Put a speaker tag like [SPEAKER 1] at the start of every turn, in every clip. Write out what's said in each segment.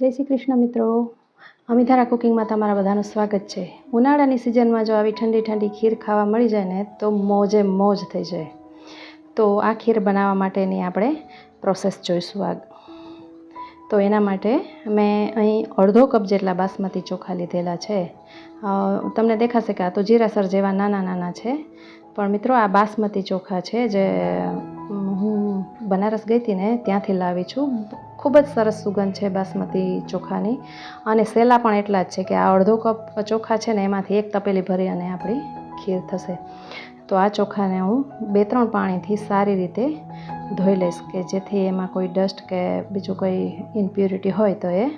[SPEAKER 1] જય શ્રી કૃષ્ણ મિત્રો. અમિતારા કુકિંગમાં તમારા બધાનું સ્વાગત છે. ઉનાળાની સિઝનમાં જો આવી ઠંડી ઠંડી ખીર ખાવા મળી જાય ને, તો મોજે મોજ થઈ જાય. તો આ ખીર બનાવવા માટેની આપણે પ્રોસેસ જોઈશું આગ. તો એના માટે મેં અહીં અડધો કપ જેટલા બાસમતી ચોખા લીધેલા છે. તમને દેખાશે કે આ તો જીરાસર જેવા નાના નાના છે. પણ મિત્રો આ બાસમતી ચોખા છે જે હું બનારસ ગઈ હતી ને, ત્યાંથી લાવી છું. ખૂબ જ સરસ સુગંધ છે બાસમતી ચોખાની. અને સેલા પણ એટલા જ છે કે આ અડધો કપ ચોખા છે ને એમાંથી એક તપેલી ભરી અને આપણી ખીર થશે. તો આ ચોખાને હું બે ત્રણ પાણીથી સારી રીતે ધોઈ લઈશ કે જેથી એમાં કોઈ ડસ્ટ કે બીજું કોઈ ઇમ્પ્યુરિટી હોય તો એ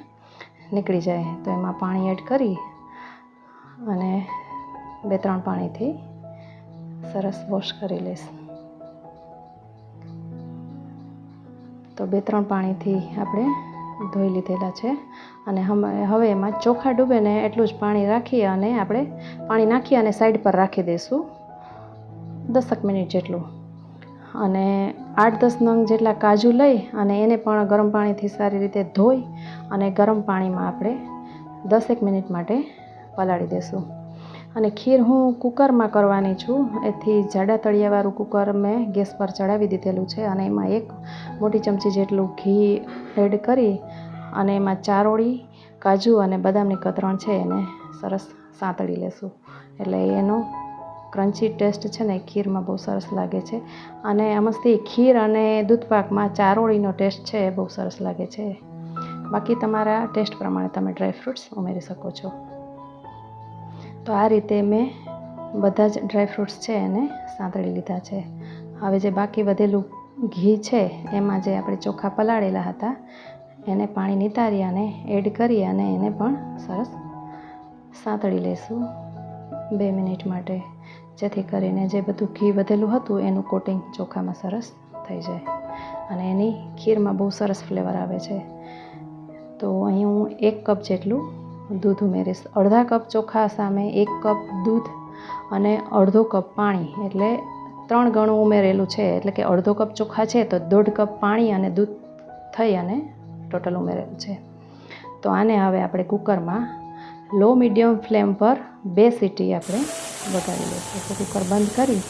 [SPEAKER 1] નીકળી જાય. તો એમાં પાણી એડ કરી અને બે ત્રણ પાણીથી સરસ વોશ કરી લઈશ. તો બે ત્રણ પાણીથી આપણે ધોઈ લીધેલા છે. અને હવે એમાં ચોખા ડૂબે ને એટલું જ પાણી રાખી અને આપણે પાણી નાખી અને સાઈડ પર રાખી દઈશું. દસક મિનિટ જેટલું. અને આઠ દસ નંગ જેટલા કાજુ લઈ અને એને પણ ગરમ પાણીથી સારી રીતે ધોઈ અને ગરમ પાણીમાં આપણે દસેક મિનિટ માટે પલાળી દઈશું. અને ખીર હું કુકરમાં કરવાની છું. એથી જાડા તળિયાવાળું કુકર મેં ગેસ પર ચડાવી દીધેલું છે અને એમાં એક મોટી ચમચી જેટલું ઘી એડ કરી અને એમાં ચારોળી કાજુ અને બદામની કતરણ છે એને સરસ સાંતળી લેશું. એટલે એનો ક્રન્ચી ટેસ્ટ છે ને ખીરમાં બહુ સરસ લાગે છે. અને આમાંથી ખીર અને દૂધપાકમાં ચારોળીનો ટેસ્ટ છે એ બહુ સરસ લાગે છે. બાકી તમારા ટેસ્ટ પ્રમાણે તમે ડ્રાય ફ્રૂટ્સ ઉમેરી શકો છો. તો આ રીતે મેં બધા જ ડ્રાય ફ્રૂટ્સ છે એને સાંતળી લીધા છે. હવે જે બાકી વધેલું ઘી છે, એમાં જે આપણે ચોખા પલાળેલા હતા, એને પાણી નિતારી અને એડ કરી અને એને પણ સરસ સાંતળી લઈશું બે મિનિટ માટે. જેથી કરીને જે બધું ઘી વધેલું હતું, એનું કોટિંગ ચોખામાં સરસ થઈ જાય અને એની ખીરમાં બહુ સરસ ફ્લેવર આવે છે. તો અહીં હું એક કપ જેટલું દૂધ ઉમેરીશ અડધા કપ ચોખા સામે એક કપ દૂધ અને અડધો કપ પાણી. એટલે ત્રણ ગણું ઉમેરેલું છે. એટલે કે અડધો કપ ચોખા છે તો દોઢ કપ પાણી અને દૂધ થઈ અને ટોટલ ઉમેરેલું છે. તો આને હવે આપણે કુકરમાં લો મીડિયમ ફ્લેમ પર બે સીટી આપણે વગાડી લઈશું તો કુકર બંધ કરી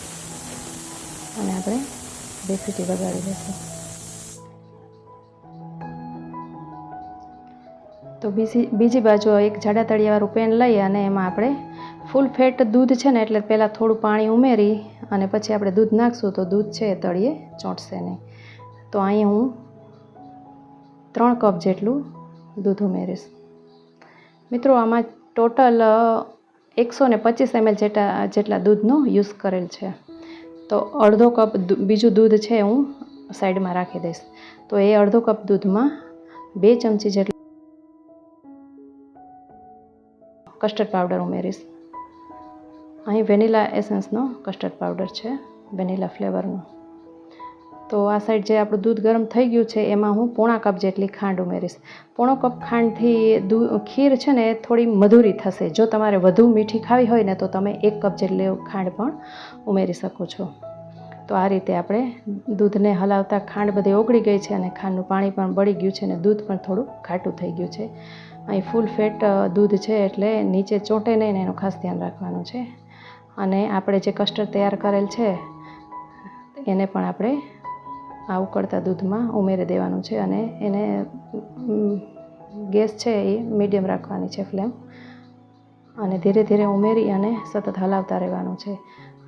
[SPEAKER 1] અને આપણે બે સીટી વગાડી લઈશું તો બીજી બીજી બાજુ એક જાડા તળિયાવાળું પેન લઈ અને એમાં આપણે ફૂલ ફેટ દૂધ છે ને એટલે પહેલાં થોડું પાણી ઉમેરી અને પછી આપણે દૂધ નાખશું તો દૂધ છે એ તળિયે ચોંટશે નહીં. તો અહીં હું ત્રણ કપ જેટલું દૂધ ઉમેરીશ. મિત્રો, આમાં ટોટલ એકસો ને પચીસ એમએલ જેટલા જેટલા દૂધનો યુઝ કરેલ છે. તો અડધો કપ બીજું દૂધ છે હું સાઈડમાં રાખી દઈશ. તો એ અડધો કપ દૂધમાં બે ચમચી જેટલું કસ્ટર્ડ પાવડર ઉમેરીશ. અહીં વેનીલા એસન્સનો કસ્ટર્ડ પાવડર છે, વેનીલા ફ્લેવરનો. તો આ સાઈડ જે આપણું દૂધ ગરમ થઈ ગયું છે, એમાં હું પોણા કપ જેટલી ખાંડ ઉમેરીશ. પોણો કપ ખાંડથી દૂધ ખીર છે ને થોડી મધુરી થશે. જો તમારે વધુ મીઠી ખાવી હોય ને, તો તમે એક કપ જેટલી ખાંડ પણ ઉમેરી શકો છો. તો આ રીતે આપણે દૂધને હલાવતા ખાંડ બધી ઓગળી ગઈ છે અને ખાંડનું પાણી પણ બળી ગયું છે અને દૂધ પણ થોડું ઘાટું થઈ ગયું છે. અહીં ફૂલ ફેટ દૂધ છે એટલે નીચે ચોંટે નહીં એનું ખાસ ધ્યાન રાખવાનું છે. અને આપણે જે કસ્ટર્ડ તૈયાર કરેલ છે, એને પણ આપણે આ ઉકળતા દૂધમાં ઉમેરી દેવાનું છે અને એને ગેસ છે એ મીડિયમ રાખવાની છે ફ્લેમ. અને ધીરે ધીરે ઉમેરી અને સતત હલાવતા રહેવાનું છે.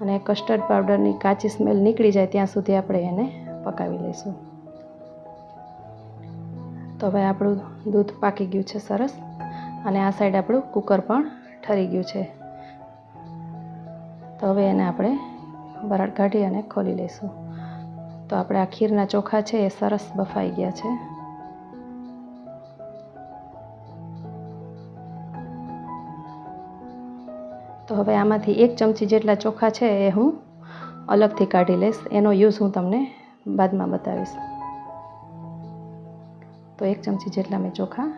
[SPEAKER 1] અને કસ્ટર્ડ પાવડરની કાચી સ્મેલ નીકળી જાય ત્યાં સુધી આપણે એને પકાવી લઈશું. તો હવે આપણું દૂધ પાકી ગયું છે સરસ અને આ સાઈડ આપણું કુકર પણ ઠરી ગયું છે. તો હવે એને આપણે વરાળ કાઢી અને ખોલી લઈશું. તો આપણે આ ખીરના ચોખા છે એ સરસ બફાઈ ગયા છે. તો હવે આમાંથી એક ચમચી જેટલા ચોખા છે એ હું અલગથી કાઢી લઈશ. એનો યુઝ હું તમને બાદમાં બતાવીશ. તો એક ચમચી જેટલા મેં ચોખા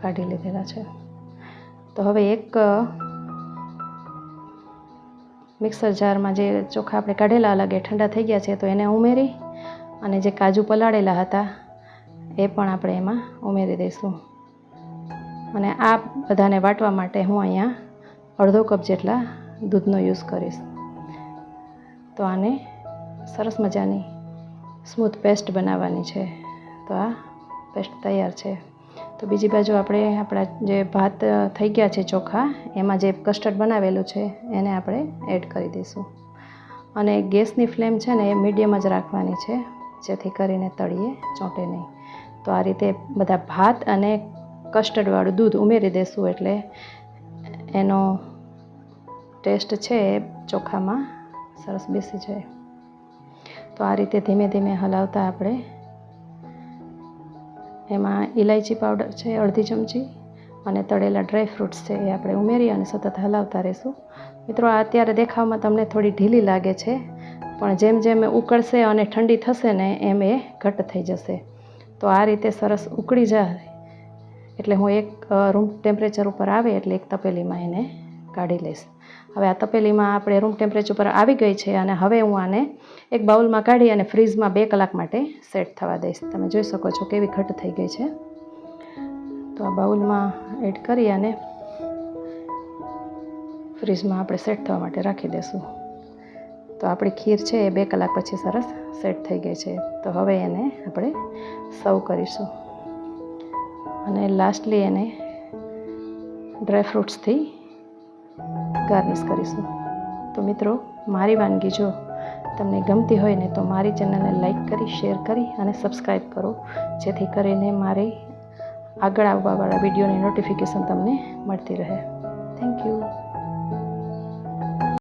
[SPEAKER 1] કાઢી લીધેલા છે. તો હવે એક મિક્સર જારમાં જે ચોખા આપણે કાઢેલા અલગ એ ઠંડા થઈ ગયા છે તો એને ઉમેરી અને જે કાજુ પલાળેલા હતા એ પણ આપણે એમાં ઉમેરી દઈશું. અને આ બધાને વાટવા માટે હું અહીંયા અડધો કપ જેટલા દૂધનો યુઝ કરીશ. તો આને સરસ મજાની સ્મૂથ પેસ્ટ બનાવવાની છે. તો આ પેસ્ટ તૈયાર છે. તો બીજી બાજુ આપણે આપણા જે ભાત થઈ ગયા છે ચોખા, એમાં જે કસ્ટર્ડ બનાવેલું છે, એને આપણે એડ કરી દઈશું. અને ગેસની ફ્લેમ છે ને એ મીડિયમ જ રાખવાની છે, જેથી કરીને તળીએ, ચોંટે નહીં. તો આ રીતે બધા ભાત અને કસ્ટર્ડવાળું દૂધ ઉમેરી દઈશું એટલે એનો ટેસ્ટ છે એ ચોખામાં સરસ બેસી જાય. તો આ રીતે ધીમે ધીમે હલાવતા આપણે એમાં ઇલાયચી પાવડર છે, અડધી ચમચી અને તળેલા ડ્રાય ફ્રૂટ્સ છે એ આપણે ઉમેરી અને સતત હલાવતા રહીશું. મિત્રો, આ અત્યારે દેખાવમાં તમને થોડી ઢીલી લાગે છે, પણ જેમ જેમ એ ઉકળશે અને ઠંડી થશે ને એમ એ ઘટ થઈ જશે. તો આ રીતે સરસ ઉકળી જાય. એટલે હું એક રૂમ ટેમ્પરેચર ઉપર આવે એટલે એક તપેલીમાં એને કાઢી લઈશ. હવે આ તપેલીમાં આપણે રૂમ ટેમ્પરેચર પર આવી ગઈ છે અને હવે હું આને એક બાઉલમાં કાઢી અને ફ્રીજમાં બે કલાક માટે સેટ થવા દઈશ. તમે જોઈ શકો છો કેવી ઘટ થઈ ગઈ છે. તો આ બાઉલમાં એડ કરી અને ફ્રીજમાં આપણે સેટ થવા માટે રાખી દઈશું. તો આપણી ખીર છે એ બે કલાક પછી સરસ સેટ થઈ ગઈ છે. તો હવે એને આપણે સર્વ કરીશું. અને લાસ્ટલી એને ડ્રાય ફ્રૂટ્સથી ગાર્નિશ કરીશું. તો મિત્રો, મારી વાનગી જો તમને ગમતી હોય ને તો મારી ચેનલને લાઈક કરી, શેર કરી અને સબસ્ક્રાઈબ કરો, જેથી કરીને મારી આગળ આવવાવાળા વિડીયોની નોટિફિકેશન તમને મળતી રહે. Thank you.